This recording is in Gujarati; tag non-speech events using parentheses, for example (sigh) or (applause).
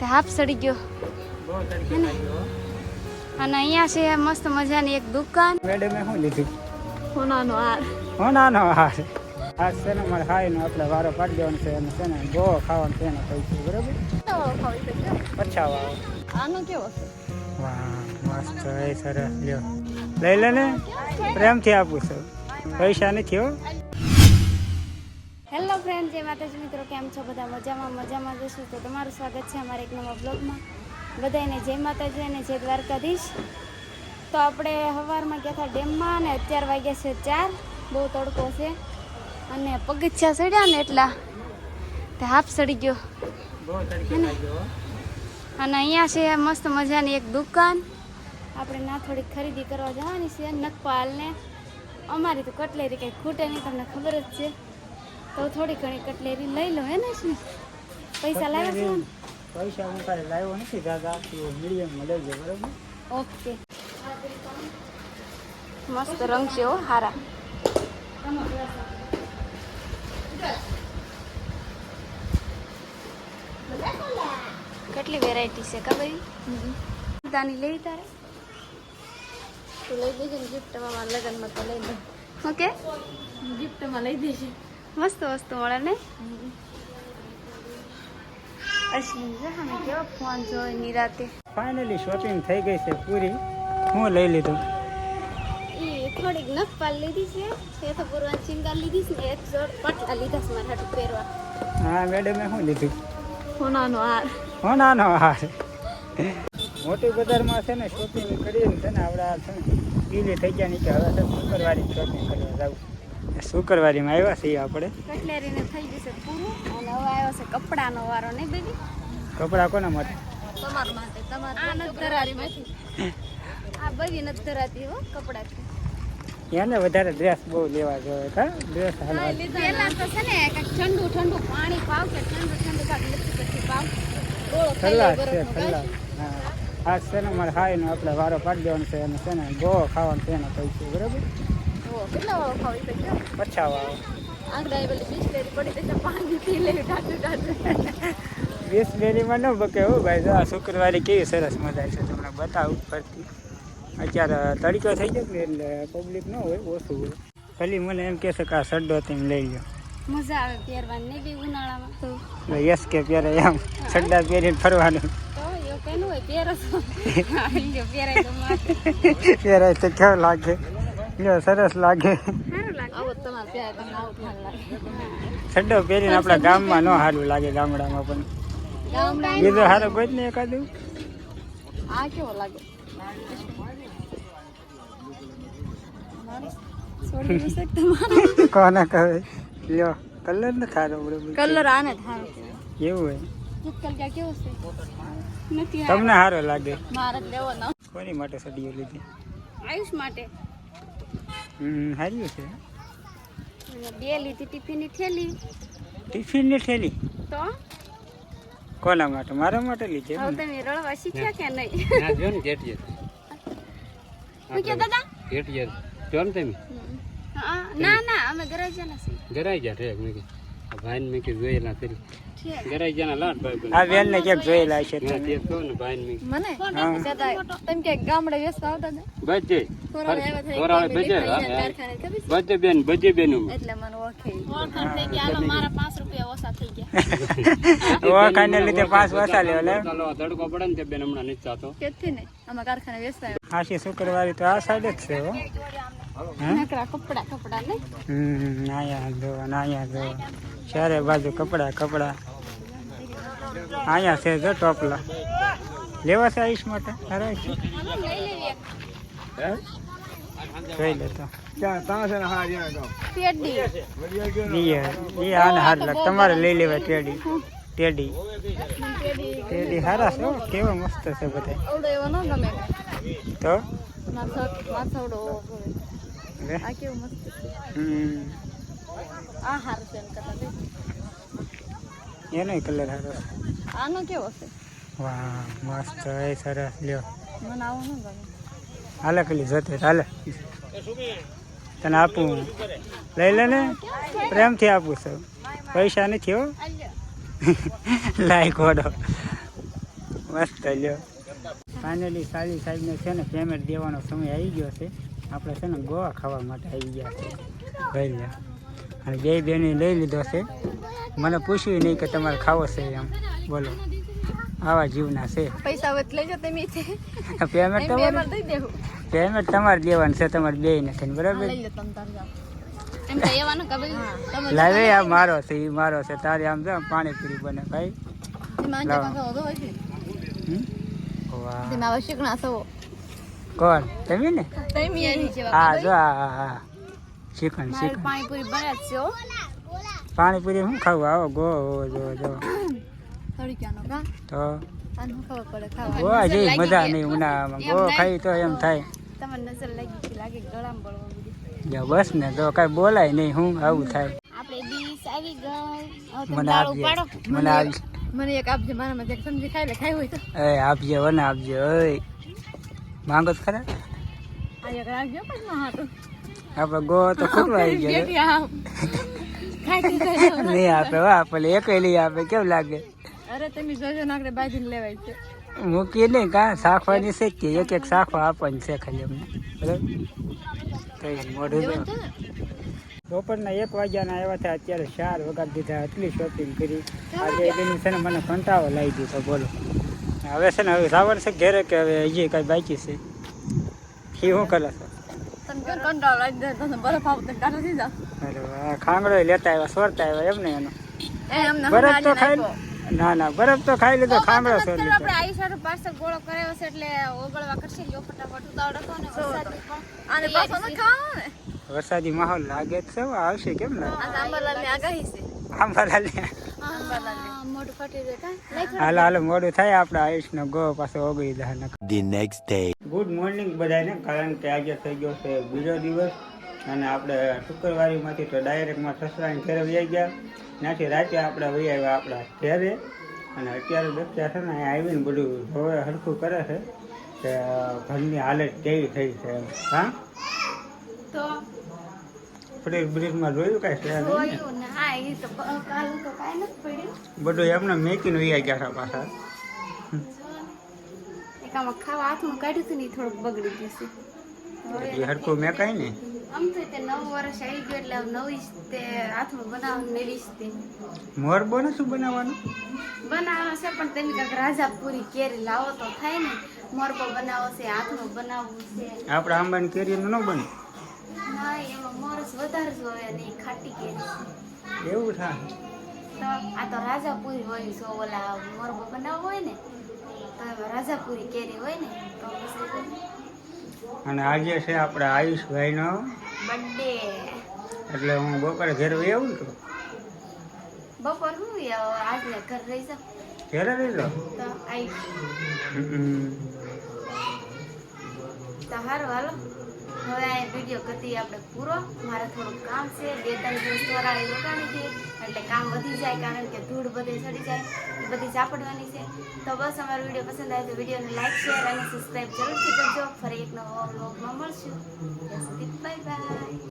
તે હાફ સડી ગયો. અને અહીંયા છે મસ્ત મજાની એક દુકાન. મેડમે શું લીધું? સોનાનો હાર. હોનાનો હાર. આ છે ને મારે આપણે વારો પાડી દેવાનો છે અને છે ને બહુ ખાવાનું છે ને પૈસા બરાબર? પછાવા વાવ આનો કેવો છે? વાહ મસ્ત સરસ લ્યો. લઈ લે ને. પ્રેમથી આપું છું. પૈસા નથી હો. હેલો ફ્રેન્ડ જે માતાજી મિત્રો કેમ છો? બધા મજામાં મજામાં જશું તો તમારું સ્વાગત છે અમારા એક નવા બ્લોગમાં. બધાને જય માતાજી અને જય દ્વારકાધીશ. તો આપણે સવારમાં ગયા હતા ડેમમાં અને અત્યાર વાગ્યા છે ચાર. બહુ તડકો છે. અને પગથિયા સડ્યા ને એટલા. તે હાફ સડી ગયો. અને અહીંયા છે મસ્ત મજાની એક દુકાન. આપણે ના થોડીક ખરીદી કરવા જવાની છે નખપાલને. અમારી તો કટલેરી કંઈ ખૂટે નહીં તમને ખબર જ છે. તો થોડી ઘણી કટલેરી લઈ લો હે ને શું? પૈસા લાવ્યા છો પૈસા હું કાંઈ લાવ્યો નથી દાદા મીડિયમ મળે છે બરાબર? ઓકે. મસ્ત રંગ છે હો હારા. કેટલી વેરાયટી છે ખબર તાની લઈ તારે? તું લઈ દેજે ને ગિફ્ટમાં મારા લગ્નમાં તો લઈ દે ઓકે. ગિફ્ટમાં લઈ દેજે. મસ્ત વસ્તુ મળે ને? અશ્વિન કેવો ફોન જોઈ નિરાતે ફાઇનલી શોપિંગ થઈ ગઈ છે પૂરી. હું લઈ લીધું. એ થોડીક નખપાલ લીધી છે. એ તો લીધી છે ને એક જોડ પટલા લીધા છે મારા હાટુ પહેરવા. હા મેડમે શું લીધું? સોનાનો હાર. હોનાનો હાર. મોટી બજારમાં છે ને શોપિંગ કરીને છે ને આપણે આ છે ને થઈ ગયા ની કે હવે શુક્રવારી શોપિંગ કરવા જવું. શુક્રવારીમાં આવ્યા છીએ આપણે? કટલેરીને થઈ જશે પૂરું અને હવે આવ્યો છે કપડાનો વારો નહીં બેબી? કપડાં કોના માટે? તમારા માટે તમારા આ નથી ધરારીમાંથી. આ બેબી નથી ધરાતી હો કપડાથી. એને વધારે ડ્રેસ બહુ લેવા જોઈએ કા? ડ્રેસ હાલ પેલા તો છે ને કંઈક ઠંડુ ઠંડુ પાણી પાવ કે ઠંડુ ઠંડુ કાંક લચ્છી લચ્છી પાવ ગોળો ખાઈ લે ખલ્લાસ છે બરફનો હા. આ છે ને મારે નો આપણે વારો પાડી દેવાનો છે અને છે ને ગો ખાવાનું છે એના પૈસે બરાબર? કેટલા વાળો ખાવી તો કેવો પછાવા આવો પેલી બિસ્લેરી પડી તો પાણી પી લે ટાટું ટાટું વીસ ન બકે હો ભાઈ. જો આ શુક્રવારે કેવી સરસ મજા છે તમને બતાવું ફરતી અત્યારે તડકો થઈ ગયો ને એટલે પબ્લિક ન હોય ઓછું હોય. ખાલી મને એમ કહેશે કે આ સડ્ડો તમે લઈ લો મજા આવે પહેરવાની નહીં બી ઉનાળામાં તો. યસ કે પહેરે એમ. સડ્ડા પહેરીને ફરવાનું. પહેરાય તો માથે. (laughs) પહેરાય તો કેવું લાગે? લ્યો સરસ લાગે. સડ્ડો પહેરીને આપણા ગામમાં ન સારું લાગે ગામડામાં પણ. બીજો સારો કોઈ જ નહીં એકાદું આ કેવો લાગે? કોને કહે? લ્યો કલર ને થારો કલર આને થારો એવું હોય. ચિત્કલ ક્યાં કેવો છે? નથી તમને સારો લાગે. મારે લેવો ના. કોની માટે સડીઓ લીધી? આયુષ માટે. હમ સારું છે. બે લીધી ટિફિનની થેલી? ટિફિનની થેલી? તો? કોના માટે? મારા માટે લીધી હવે તમે રળવા શીખ્યા કે નહીં? ના જો ને જેટીએ શું કે દાદા? જેટીએ જો ને તમે? ના ના અમે ઘરે ગયા છીએ. ગરાઈ ગયા ઠેક મેં. આ ભાઈને મેં કીધું જોયેલા ફરી આ બેન ને ક્યાંક જોયેલા છે મને? તમે કે ગામડે વ્યસ્ત આવતા હતા. બજે કોરોના આવ્યા હતા, કોરાળે એક બે બજે લીધા હા, છે હા. કારખાને, ખબર છે? બજે બેન બજે બેન એટલે મને ઓળખે. ગયા મારા પાંચ રૂપિયા ઓછા થઈ ગયા. ઓળખાઈને લીધે પાંચ વસા લેવા તડકો પડે ને તે બેન હમણાં નથી ચાતો કેથી ને આમાં કારખાને વ્યસ્ત આવ્યા. હાશી શુક્રવારે તો આ સાઈડ જ છે હો. કપડા કપડા ને હમ જો જો ચારે બાજુ કપડા કપડા. અહીંયા છે જો ટોપલા. લેવા છે આયુષ માટે? અરે જોઈ લેતો હાર તમારે લઈ લેવાય ટેડી. ટેડી. ટેડી સારા છે હો, કેવા મસ્ત છે બધા. તો. આ કેવું મસ્ત છે. આ હાર છે. એનો કલર સારો આનો કેવો છે? વાહ મસ્ત એ સરસ લ્યો. મને આવો ન ગમે. હાલે પેલી જોતે હાલે. તને આપું લઈ લે ને. પ્રેમથી આપું છું. પૈસા નથી હો. લાઈક લાય મસ્ત લ્યો. ફાઇનલી સાલી સાહેબને છે ને પેમેન્ટ દેવાનો સમય આવી ગયો છે. આપણે છે ને ગોવા ખાવા માટે આવી ગયા છે. ભાઈ અને બે બેને લઈ લીધો છે. મને પૂછ્યું નહીં કે તમારે ખાવો છે એમ. બોલો. આવા જીવના છે. પૈસા વત લઈ જાઓ તમે પેમેન્ટ તમારે દઈ દેવું. પેમેન્ટ તમારે દેવાનું છે તમારે બે નથી બરાબર? લાવે આ મારો છે એ મારો છે. તારે આમ જો પાણીપુરી બને ભાઈ. છે? કોણ? તમે ને? હા જો હા હા. હા ચિકન મારે પાણીપુરી બને છે હો પાણીપુરી શું ખાવું? આવો ગો હો, જો જો. થોડી ક્યાંનો કા? તો? ગોવા જેવી મજા નહીં ઉનાળામાં. ગો ખાઈ તો એમ થાય. બસ ને તો કાંઈ બોલાય નહીં હું આવું થાય. મને આપજે મને આપજે. મને એક આપજે મારામાં એક સમજી ખાઈ લે ખાઈ હોય તો. એ આપજે વને આપજે ઓય. માંગો ખરા? આ એક રાખજો પણ હાટું આપણે ગો તો ખૂટવા આવી ગયો. (laughs) નહીં આપે વાહ આપણે એકલી આપે કેમ લાગે? અરે તમે જોજો નાકડે બાજીને લેવાય છે. મૂકી નહીં કાં? શાખવાની છે કે એક એક શાખવા આપવાની છે ખાલી અમને. બરાબર? મોઢું બપોરના એક વાગ્યાના આવ્યા હતા અત્યારે ચાર વગાડ દીધા એટલી શોપિંગ કરી. આજે એની છે ને મને કંટાળો લાવી દીધો બોલો. હવે છે ને હવે સાવર છે ઘેરે કે હવે હજી કાંઈ બાકી છે? એ શું કરે ખાંગડો લેતા આવ્યા સોરતા આવ્યા એમ ને એનો. બરફ તો ખાઈ ના ના બરફ તો ખાઈ લીધો ખાંગડો સોર લીધો આપણે આઈ સારું પાર્સલ ગોળો કરાયો છે એટલે ઓગળવા કરશે લ્યો ફટાફટ ઉતાવળ હતો ને વરસાદની પણ. આને પાછો ન ખાવાનો ને? વરસાદી માહોલ લાગે જ છે આવશે કેમ ને? આ આંબાલાલની આગાહી છે. આંબાલાલ કા હાલો હાલો મોડું થાય આપણે આયુષનો ગો પાછો ઓગળી જાય the next day good morning બધાને કારણ કે આજે થઈ ગયો છે બીજો દિવસ અને આપણે શુક્રવારીમાંથી તો ડાયરેક્ટમાં સસરાની ઘરે વહી ગયા. ત્યાંથી રાતે આપણે વહી આવ્યા આપણા ઘરે અને અત્યારે દક્ષા છે ને અહીંયા આવીને બધું હવે હરખું કરે છે કે ઘરની હાલત કેવી થઈ છે એમ. હા? તો ફ્રીજ બ્રિજમાં જોયું કાંઈ છે બધું એમને મેકીને વહી ગયા હતા પાછા. ખાવા હાથમાં કાઢ્યું હતું ને થોડુંક બગડી ગયું છે. ને? આમ તો તે નવ વર્ષ આવી ગયું એટલે નવી તે હાથમાં બનાવવાનું નવી તે. મોર ને શું બનાવવાનું? બનાવવાનો છે પણ તેની કાંઈક રાજાપુરી કેરી લાવો તો થાય ને. મોરબો બનાવો છે હાથમાં બનાવવું છે. આપણે આંબાની કેરીનું ન બને? ના એમાં મોરસ વધારે જોવે ને ખાટી કેરી એવું થાય. તો આ તો રાજાપુરી હોય સો ઓલા મોરબો બનાવ હોય ને તો એમાં રાજાપુરી કેરી હોય ને તો અને આજે છે આપણે આયુષભાઈનો બર્થડે એટલે હું બપોરે ઘેર વહી આવું તો? બપોર હું આજે ઘર રહી જાઉં. ઘેરે રહી લો તો હમ. તો હારું હાલો. હવે આ વીડિયો ગતિ આપણે પૂરો. મારે થોડું કામ છે. બે ત્રણ દિવસ વરાળી રોકાણી હતી એટલે કામ વધી જાય કારણ કે ધૂળ બધે ચડી જાય. એ બધી ચાપડવાની છે. તો બસ અમારો વીડિયો પસંદ આવે તો વિડીયોને લાઈક શેર અને સબસ્ક્રાઈબ જરૂરથી કરજો. ફરી એક નવો વ્લોગમાં મળશું. Bye bye